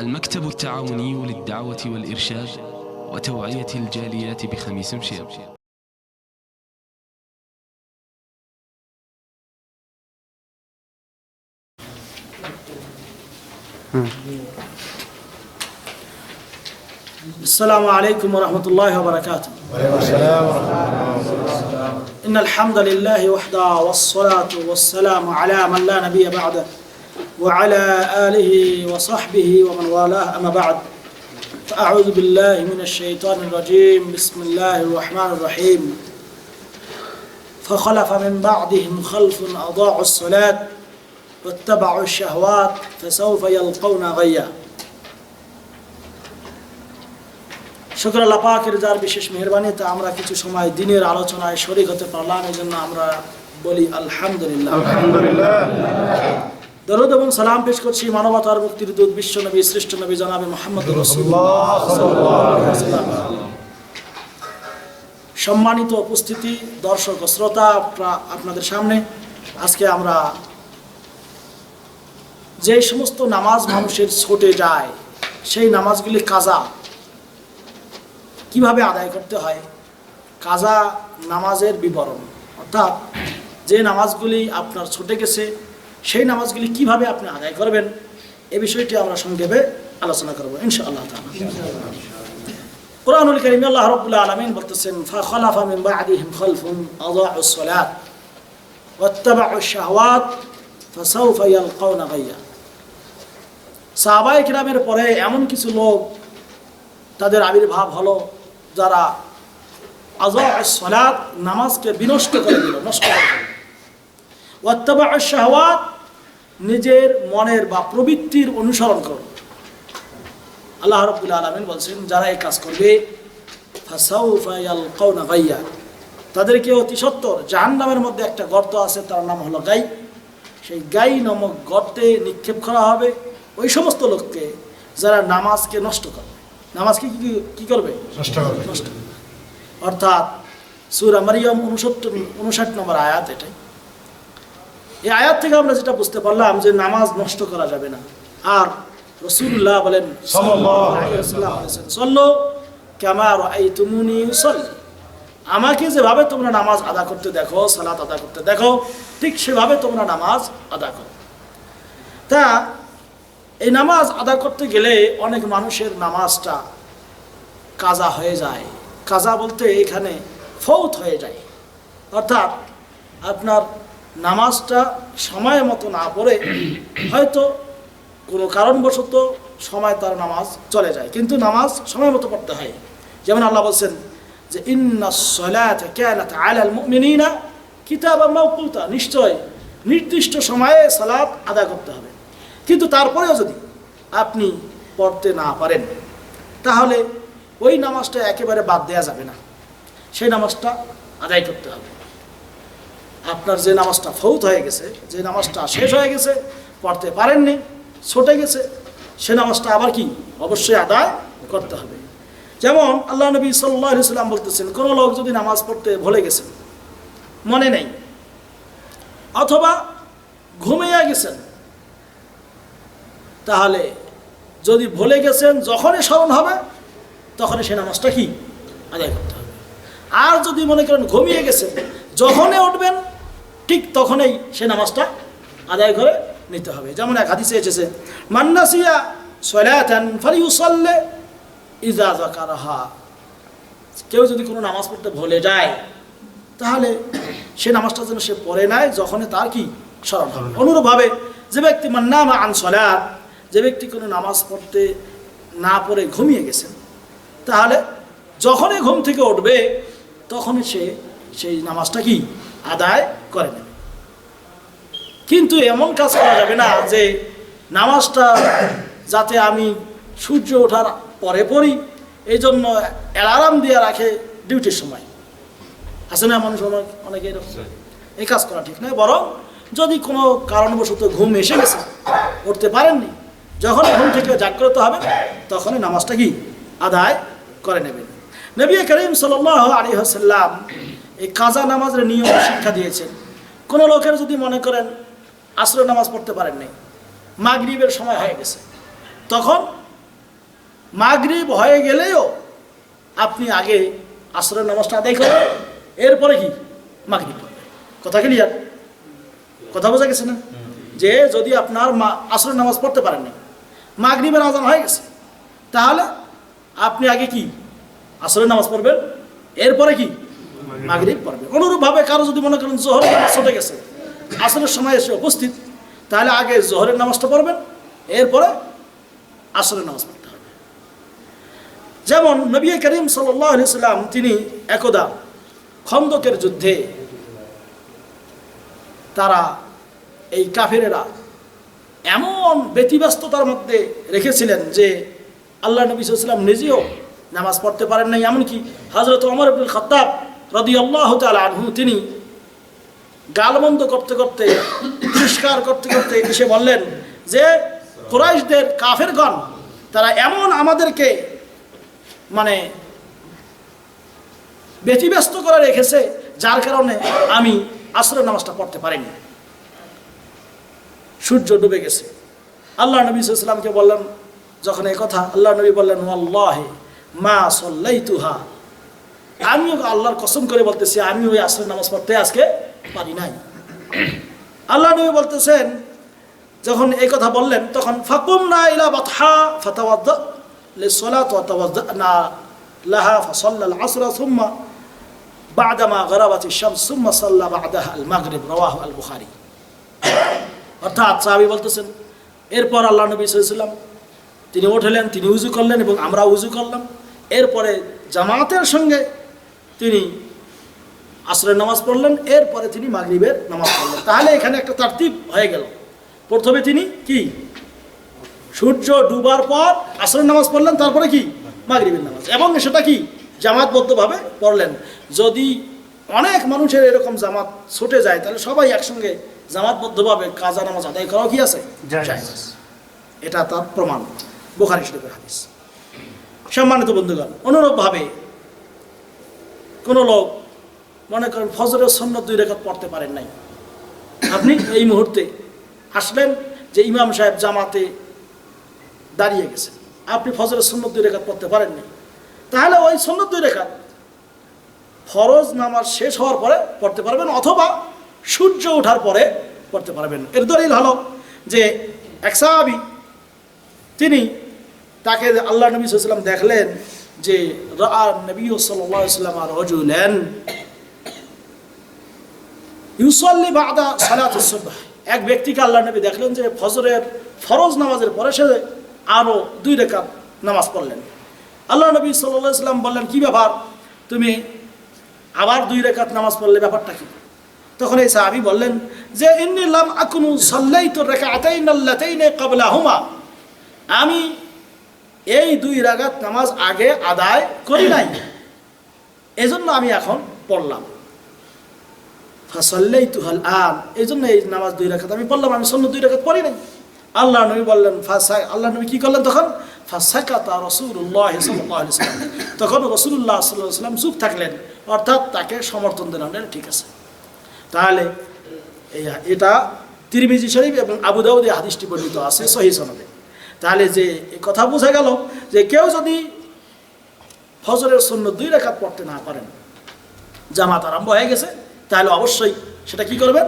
المكتب التعاوني للدعوة والإرشاد وتوعية الجاليات بخميس مشيط السلام عليكم ورحمة الله وبركاته. إن الحمد لله وحده والصلاة والسلام على من لا نبي بعده. وعلى آله وصحبه ومن والاه أما بعد فأعوذ بالله من الشيطان الرجيم بسم الله الرحمن الرحيم فخلف من بعدهم خلف أضاعوا الصلاة واتبعوا الشهوات فسوف يلقون غيّا শুক্র আল্লাহ পাকের যার বিশেষ মেহরবানিতে আমরা কিছু সময় দিনের আলোচনায় শরিক হতে পারলাম এই জন্য আমরা বলি আলহামদুলিল্লাহ দরুদ এবং সালাম পেশ করছি মানবতার মুক্তির দূত, বিশ্ব নবী, শ্রেষ্ঠ নবী জনাবে মোহাম্মদ সম্মানিত উপস্থিতি, দর্শক, শ্রোতা আপনাদের সামনে আজকে আমরা যে সমস্ত নামাজ মানুষের ছুটে যায়, সেই নামাজগুলি কাজা কীভাবে আদায় করতে হয়? কাজা নামাজের বিবরণ। অর্থাৎ যে নামাজগুলি আপনার ছুটে গেছে সেই নামাজগুলি কীভাবে আপনি আদায় করবেন, এ বিষয়টি আমরা সংক্ষেপে আলোচনা করব তাআলা। কোরআনুল কারীমে আল্লাহ রাব্বুল আলামিন বলতেছেন মিন বা'দিহিম আযাউস সালাত ওয়াত্তাবাউশ শাহওয়াত, ফাসাউফা ইয়ালকাউনা গাইয়া। সাহাবায়ে কিরামের পরে এমন কিছু লোক, তাদের আবির্ভাব হলো, যারা আজাদ নামাজকে বিনষ্ট করে দিল, নষ্ট করে দিল। শাহওয়াত নিজের মনের বা প্রবৃত্তির অনুসরণ করো। আল্লাহ রব্বুল আলমিন বলছেন যারা এই কাজ করবে গাইয়া। তাদেরকে অতি সত্তর জাহান্নামের মধ্যে একটা গর্ত আছে তার নাম হলো গাই। সেই গাই নামক গর্তে নিক্ষেপ করা হবে ওই সমস্ত লোককে যারা নামাজকে নষ্ট করবে। নামাজকে কি কি করবে? নষ্ট করবে। নষ্ট অর্থাৎ সুরা মারিয়াম উনসত্তর উনষাট নম্বর আয়াত এটাই। এই আয়াত থেকে আমরা যেটা বুঝতে পারলাম যে নামাজ নষ্ট করা যাবে না। আর রসুল্লাহ বলেন চলল ক্যামার এই তুমুনি আমাকে যেভাবে তোমরা নামাজ আদা করতে দেখো সালাত আদা করতে দেখো ঠিক সেভাবে তোমরা নামাজ আদা করো। তা এই নামাজ আদা করতে গেলে অনেক মানুষের নামাজটা কাজা হয়ে যায়। কাজা বলতে এখানে ফৌত হয়ে যায়। অর্থাৎ আপনার নামাজটা সময় মতো না পড়ে হয়তো কোনো কারণবশত সময় তার নামাজ চলে যায়। কিন্তু নামাজ সময় মতো পড়তে হয়। যেমন আল্লাহ বলছেন যে ইন্না কিতাবা মাওকুতা। নিশ্চয় নির্দিষ্ট সময়ে সালাত আদায় করতে হবে। কিন্তু তারপরেও যদি আপনি পড়তে না পারেন তাহলে ওই নামাজটা একেবারে বাদ দেওয়া যাবে না। সেই নামাজটা আদায় করতে হবে। আপনার যে নামাজটা ফৌত হয়ে গেছে, যে নামাজটা শেষ হয়ে গেছে, পড়তে পারেননি, ছুটে গেছে, সে নামাজটা আবার কি? অবশ্যই আদায় করতে হবে। যেমন আল্লাহ নবী সাল্লাহ সাল্লাম বলতেছেন, কোনো লোক যদি নামাজ পড়তে ভুলে গেছেন মনে নেই, অথবা ঘুমিয়ে গেছেন, তাহলে যদি ভুলে গেছেন, যখনই স্মরণ হবে, তখনই সে নামাজটা কি? আদায় করতে হবে। আর যদি মনে করেন ঘুমিয়ে গেছেন, যখনই উঠবেন ঠিক তখনই সে নামাজটা আদায় করে নিতে হবে। যেমন এক হাদিসে এসেছে মান্নাসিয়া সলাতান ফালিউসাল্লে ইজা জাকারাহা কেউ যদি কোনো নামাজ পড়তে ভুলে যায়, তাহলে সে নামাজটা যেন সে পড়ে নেয়, যখনই তার কি স্মরণ হবে। অনুরূপভাবে যে ব্যক্তি মান্নামা আন সলাত যে ব্যক্তি কোনো নামাজ পড়তে না পড়ে ঘুমিয়ে গেছেন তাহলে যখনই ঘুম থেকে উঠবে, তখনই সে সেই নামাজটা কি আদায় করে নেবে। কিন্তু এমন কাজ করা যাবে না যে নামাজটা যাতে আমি সূর্য ওঠার পরে পড়ি এই জন্য অ্যালার্ম দিয়ে রাখে ডিউটির সময়। আছে না মানুষ অনেক অনেকে এই কাজ করা ঠিক নয় বরং যদি কোনো কারণবশত ঘুম এসে গেছে উঠতে পারেননি যখন ঘুম থেকে জাগ্রত হবে তখনই নামাজটা কি? আদায় করে নেবেন। নবী করিম সাল আলী হাসাল্লাম এই কাজা নামাজের নিয়ম শিক্ষা দিয়েছেন কোনো লোকের যদি মনে করেন আসর নামাজ পড়তে পারেন নাই, মাগরিবের সময় হয়ে গেছে, তখন মাগরিব হয়ে গেলেও আপনি আগে আসরের নামাজটা আদায় করবেন এরপরে কি? মাগরিব পড়বেন। কথা ক্লিয়ার কথা বোঝা গেছে না? যে যদি আপনার মা আসরের নামাজ পড়তে পারেন না মাগরিবের আজান হয়ে গেছে, তাহলে আপনি আগে কি? আসরের নামাজ পড়বেন, এরপরে কি? মাগরিব পড়বেন অনুরূপভাবে কারও যদি মনে করেন জোহরের নামাজ ছুটে গেছে, আসরের সময় এসে উপস্থিত, তাহলে আগে জোহরের নামাজটা পড়বেন, এরপরে আসরের নামাজ পড়তে হবে। যেমন নবী করিম সাল্লাম তিনি একদা খন্দকের যুদ্ধে তারা এই কাফেরেরা এমন ব্যতিব্যস্ততার মধ্যে রেখেছিলেন যে আল্লাহ নবী সাল্লাম নিজেও নামাজ পড়তে পারেন নাই। এমনকি হজরত অমর আব্দুল খত্তাব রদি আনহু, তিনি গালবন্ধ করতে করতে পরিষ্কার করতে করতে এসে বললেন যে, কোরাইশদের কাফেরগণ, তারা এমন আমাদেরকে মানে ব্যতিব্যস্ত করে রেখেছে, যার কারণে আমি আসরের নামাজটা পড়তে পারিনি। সূর্য ডুবে গেছে। আল্লাহ নবী সাল্লামকে বললেন, যখন এই কথা আল্লাহ নবী বললেন মা সল্লাই তুহা আমিও আল্লাহর কসম করে বলতেছি আমি ওই আসরের নামাজ পড়তে আজকে পারি নাই। আল্লাহ নবী বলতেছেন, যখন এই কথা বললেন, তখন ফাকুম না ইলা বাথা ফাতাওয়াদ লে সলাত ওয়াতাওয়াদ না লাহা ফাসাল্লাল আসরা সুম্মা বাদামা গরাবাতি শামস সুম্মা সাল্লা বাদাহা আল মাগরিব, রাওয়াহু আল অর্থাৎ সাহাবী বলতেছেন, এরপর আল্লাহ নবী সাল্লাম তিনি উঠলেন, তিনি উজু করলেন এবং আমরা উজু করলাম। এরপরে জামাতের সঙ্গে তিনি আসরের নামাজ পড়লেন এরপরে তিনি মাগরিবের নামাজ পড়লেন। তাহলে এখানে একটা তারতিব হয়ে গেল। প্রথমে তিনি কি? সূর্য ডুবার পর আসরের নামাজ পড়লেন তারপরে কি? মাগরিবের নামাজ। এবং সেটা কি? জামাতবদ্ধভাবে পড়লেন। যদি অনেক মানুষের এরকম জামাত ছুটে যায় তাহলে সবাই একসঙ্গে জামাতবদ্ধভাবে কাজা নামাজ আদায় করাও কি আছে। এটা তার প্রমাণ। বোখারি শরীফের হাদিস। সম্মানিত বন্ধুগণ অনুরূপভাবে কোনো লোক মনে করেন ফজরের সন্ন্যত দুই রেখাত পড়তে পারেন নাই। আপনি এই মুহূর্তে আসলেন যে ইমাম সাহেব জামাতে দাঁড়িয়ে গেছে আপনি ফজরের সন্ন্যত দুই রেখাত পড়তে পারেননি তাহলে ওই সন্ন্যত দুই রেখাত ফরজ নামাজ শেষ হওয়ার পরে পড়তে পারবেন অথবা সূর্য ওঠার পরে পড়তে পারবেন। এর দলিল হলো যে এক সাহাবী, তিনি তাকে আল্লাহ নবী সাল্লাম দেখলেন যে নবী সাল্লাম আর রজুলেন ইউসল্লি বাদা সালাত এক ব্যক্তিকে আল্লাহ নবী দেখলেন যে ফজরের ফরজ নামাজের পরে সে আরও দুই রেখাত নামাজ পড়লেন। আল্লাহ নবী সাল্লাহ সাল্লাম বললেন, কি ব্যাপার? তুমি আবার দুই রেখাত নামাজ পড়লে ব্যাপারটা কি? তখন এই সাহাবি বললেন যে ইন্নিলাম আকুনু সাল্লাই তোর রেখা আতাইন আল্লাতাইনে কাবলা হুমা আমি এই দুই রাগাত নামাজ আগে আদায় করি নাই। এজন্য আমি এখন পড়লাম। ফাসাল্লাই তুহাল আন এই জন্য এই নামাজ দুই রাখাত আমি পড়লাম, আমি সন্য দুই রাখাত পড়ি নাই। আল্লাহ নবী বললেন, ফাঁসা আল্লাহ নবী কি করলেন তখন? ফাঁসাকাতা রসুল্লাহ সাল্লাম। তখন রসুল্লাহ সাল্লাহ সাল্লাম চুপ থাকলেন, অর্থাৎ তাকে সমর্থন দিলেন ঠিক আছে। তাহলে এটা তিরমিজি শরীফ এবং আবু দাউদে হাদিসটি বর্ণিত আছে, সহি সনদে। তাহলে যে কথা বোঝা গেল যে কেউ যদি ফজরের শূন্য দুই রেখাত পড়তে না পারেন, জামাত আরম্ভ হয়ে গেছে, তাহলে অবশ্যই সেটা কি করবেন?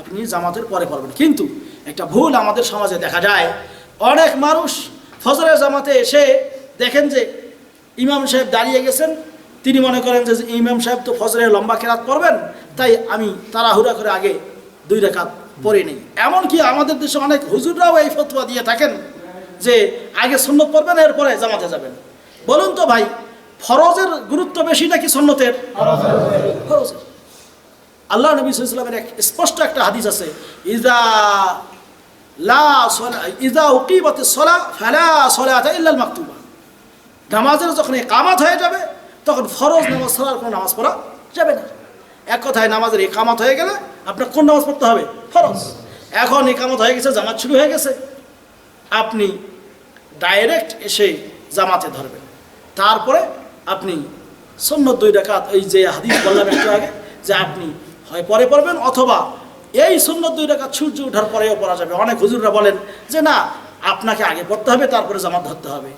আপনি জামাতের পরে পড়বেন। কিন্তু একটা ভুল আমাদের সমাজে দেখা যায়, অনেক মানুষ ফজরের জামাতে এসে দেখেন যে ইমাম সাহেব দাঁড়িয়ে গেছেন, তিনি মনে করেন যে ইমাম সাহেব তো ফজরের লম্বা কেরাত পড়বেন, তাই আমি তাড়াহুড়া করে আগে দুই রেখাত পড়ে নিই। এমনকি আমাদের দেশে অনেক হুজুররাও এই ফতোয়া দিয়ে থাকেন যে আগে সন্ন্যত পড়বেন, এরপরে জামাতে যাবেন। বলুন তো ভাই, ফরজের গুরুত্ব বেশি নাকি সন্ন্যতের ফরজের। আল্লাহ নবী সাল্লামের এক স্পষ্ট একটা হাদিস আছে, ইজা লা সলা, ইজা উকিবতে সলা ফালা সলাতা ইল্লাল মাকতুবা। নামাজের যখন কামাত হয়ে যাবে, তখন ফরজ নামাজ ছাড়া কোনো নামাজ পড়া যাবে না। এক কথায় নামাজের একামত হয়ে গেলে আপনার কোন নামাজ পড়তে হবে? ফরজ। এখন একামত হয়ে গেছে, জামাত শুরু হয়ে গেছে। আপনি ডাইরেক্ট এসে জামাতে ধরবেন। তারপরে আপনি সন্ন্যত দুই ডাকাত এই যে হাদিস বললাম একটু আগে, যে আপনি হয় পরে পড়বেন অথবা এই সুন্নত দুই ডাকাত সূর্য ওঠার পরেও পড়া যাবে। অনেক হুজুররা বলেন যে না, আপনাকে আগে পড়তে হবে, তারপরে জামাত ধরতে হবে।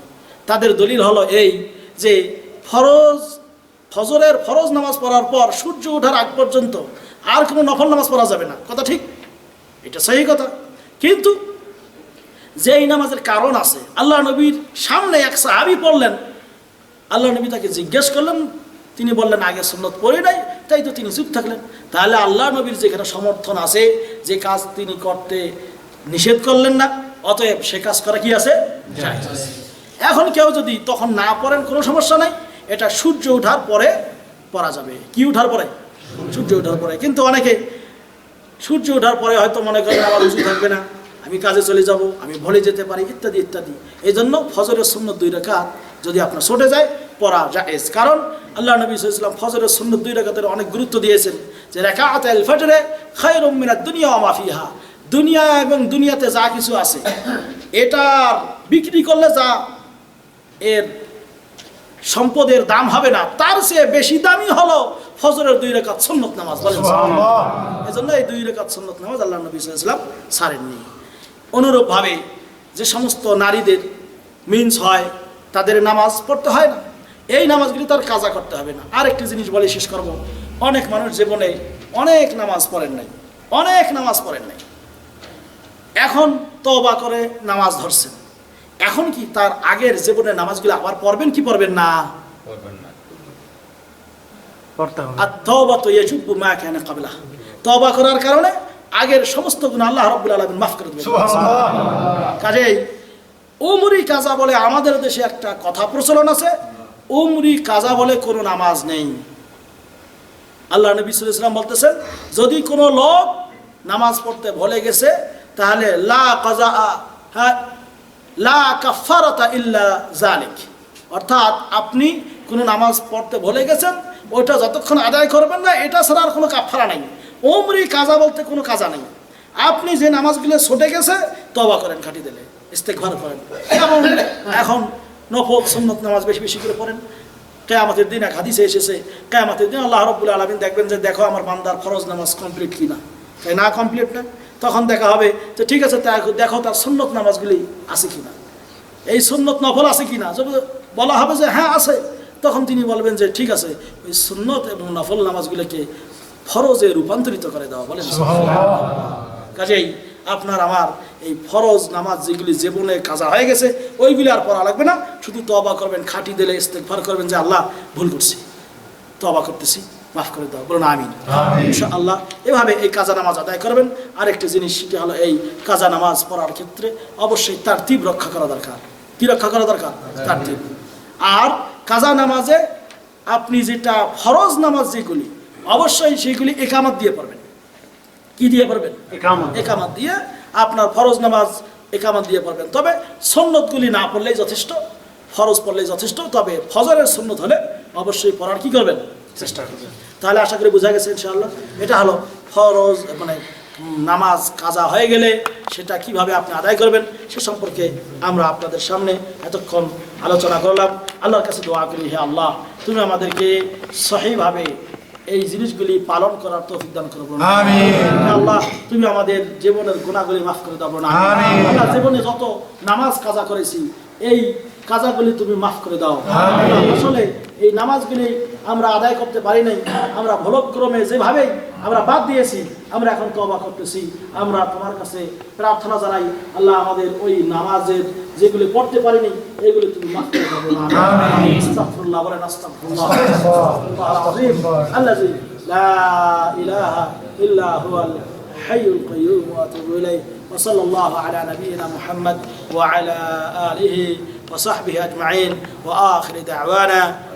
তাদের দলিল হলো এই যে ফরজ, ফজরের ফরজ নামাজ পড়ার পর সূর্য ওঠার আগ পর্যন্ত আর কোনো নফল নামাজ পড়া যাবে না। কথা ঠিক? এটা সেই কথা। কিন্তু যেই নামাজের কারণ আছে, আল্লাহ নবীর সামনে এক সাহাবি পড়লেন। আল্লাহ নবী তাকে জিজ্ঞেস করলেন, তিনি বললেন, আগে সুন্নত পড়ে নাই, তাই তো তিনি চুপ থাকলেন। তাহলে আল্লাহ নবীর যেখানে সমর্থন আছে, যে কাজ তিনি করতে নিষেধ করলেন না, অতএব সে কাজ করা কি আছে? এখন কেউ যদি তখন না পড়েন, কোনো সমস্যা নাই, এটা সূর্য ওঠার পরে পড়া যাবে। কি ওঠার পরে? সূর্য ওঠার পরে। কিন্তু অনেকে সূর্য ওঠার পরে হয়তো মনে করেন আমার উঁচু থাকবে না। আমি কাজে চলে যাব আমি ভরে যেতে পারি ইত্যাদি ইত্যাদি। এই জন্য ফজরের সুন্নত দুই রেখা যদি আপনার ছুটে যায় পড়া জায়েজ। কারণ আল্লাহ নবী ইসলাম ফজরের সুন্নত দুই রেখাতের অনেক গুরুত্ব দিয়েছেন যে রেখা আল ফজরে খায়রুম মিনাদ দুনিয়া ওয়া মা ফিহা। দুনিয়া এবং দুনিয়াতে যা কিছু আছে এটা বিক্রি করলে যা এর সম্পদের দাম হবে না তার চেয়ে বেশি দামি হলো ফজরের দুই রেখাত সুন্নত নামাজ বলেন এজন্য এই দুই রেখাত সুন্নত নামাজ আল্লাহ নবী ইসলাম ছাড়েননি। অনুরূপভাবে যে সমস্ত নারীদের মিন্স হয় তাদের নামাজ পড়তে হয় না। এই নামাজগুলি তার কাজা করতে হবে না। আরেকটি জিনিস বলে শেষ করব। অনেক মানুষ জীবনে অনেক নামাজ পড়েন নাই। অনেক নামাজ পড়েন নাই। এখন তবা করে নামাজ ধরছেন। এখন কি তার আগের জীবনের নামাজগুলো আবার পড়বেন কি পড়বেন না? তবা তো ইয়াজুব্বু মা কানা কাবলা তবা করার কারণে আগের সমস্ত গুণ আল্লাহ রাব্বুল আলামিন মাফ করে দেবেন। কাজেই উমরি কাজা বলে আমাদের দেশে একটা কথা প্রচলন আছে উমরি কাজা বলে কোনো নামাজ নেই। আল্লাহ নবী ওয়াসাল্লাম বলতেছেন যদি কোনো লোক নামাজ পড়তে ভুলে গেছে তাহলে লা কাজা হ্যাঁ লা কাফারাতা ইল্লা জালিক অর্থাৎ আপনি কোনো নামাজ পড়তে ভুলে গেছেন ওইটা যতক্ষণ আদায় করবেন না এটা ছাড়া আর কোনো কাফারা নাই। ওমরি কাজা বলতে কোনো কাজা নেই। আপনি যে নামাজগুলো ছুটে গেছে তবা করেন খাটি দিলে ইস্তেকভার করেন। এবং এখন নফল, সুন্নত নামাজ বেশি বেশি করে পড়েন। কেয়ামতের দিন এক হাদিসে এসেছে, কেয়ামতের দিন আল্লাহ রব্বুল আলমিন দেখবেন যে, দেখো আমার বান্দার ফরজ নামাজ কমপ্লিট কিনা। তাই না কমপ্লিট না? তখন দেখা হবে যে, ঠিক আছে, তা দেখো তার সুন্নত নামাজগুলি আছে কিনা। এই সুন্নত নফল আছে কিনা? যদি বলা হবে যে হ্যাঁ আছে। তখন তিনি বলবেন যে, ঠিক আছে, ওই সুন্নত এবং নফল নামাজগুলোকে ফরজে রূপান্তরিত করে দেওয়া বলেন কাজেই আপনার আমার এই ফরজ নামাজ যেগুলি জীবনে কাজা হয়ে গেছে ওইগুলি আর পড়া লাগবে না। শুধু তবা করবেন খাটি দিলে ইস্তেকফার করবেন যে আল্লাহ ভুল করছি। তবা করতেছি মাফ করে দাও বলুন আমিন। আল্লাহ এভাবে এই কাজা নামাজ আদায় করবেন। আরেকটি জিনিস সেটি হলো এই কাজা নামাজ পড়ার ক্ষেত্রে অবশ্যই তার তীব রক্ষা করা দরকার। কি রক্ষা করা দরকার? তার তীব আর কাজা নামাজে আপনি যেটা ফরজ নামাজ যেগুলি অবশ্যই সেইগুলি একামত দিয়ে পড়বেন। কি দিয়ে পড়বেন? একামত। দিয়ে আপনার ফরজ নামাজ একামাত দিয়ে পড়বেন। তবে সন্ন্যতগুলি না পড়লেই যথেষ্ট ফরজ পড়লেই যথেষ্ট তবে ফজরের সন্ন্যত হলে অবশ্যই পড়ার কি করবেন? চেষ্টা করবেন। তাহলে আশা করি বোঝা গেছে ইনশাআল্লাহ। এটা হলো ফরজ মানে নামাজ কাজা হয়ে গেলে সেটা কীভাবে আপনি আদায় করবেন সে সম্পর্কে আমরা আপনাদের সামনে এতক্ষণ আলোচনা করলাম। আল্লাহর কাছে দোয়া করি হে আল্লাহ তুমি আমাদেরকে সহিভাবে এই জিনিসগুলি পালন করার তৌফিক দান করব আমিন। আল্লাহ তুমি আমাদের জীবনের গুণাগুলি মাফ করে দাও না আমিন। আল্লাহ জীবনে যত নামাজ কাজা করেছি এই কাজাগুলি তুমি মাফ করে দাও আসলে এই নামাজগুলি আমরা আদায় করতে পারি নাই আমরা ভলক্রমে যেভাবে আমরা বাদ দিয়েছি আমরা এখন তবা করতেছি আমরা তোমার কাছে প্রার্থনা জানাই আল্লাহ আমাদের ওই নামাজের যেগুলি পড়তে পারিনি এগুলি তুমি মাফ করে দাও আস্তাগফিরুল্লাহ বলেন আস্তাগফিরুল্লাহ আস্তাগফিরুল্লাহ আল-আযীম আল্লাযী লা ইলাহা ইল্লা হুয়াল الحي القيوم واتوب اليه وصلى الله على نبينا محمد وعلى اله وصحبه اجمعين واخر دعوانا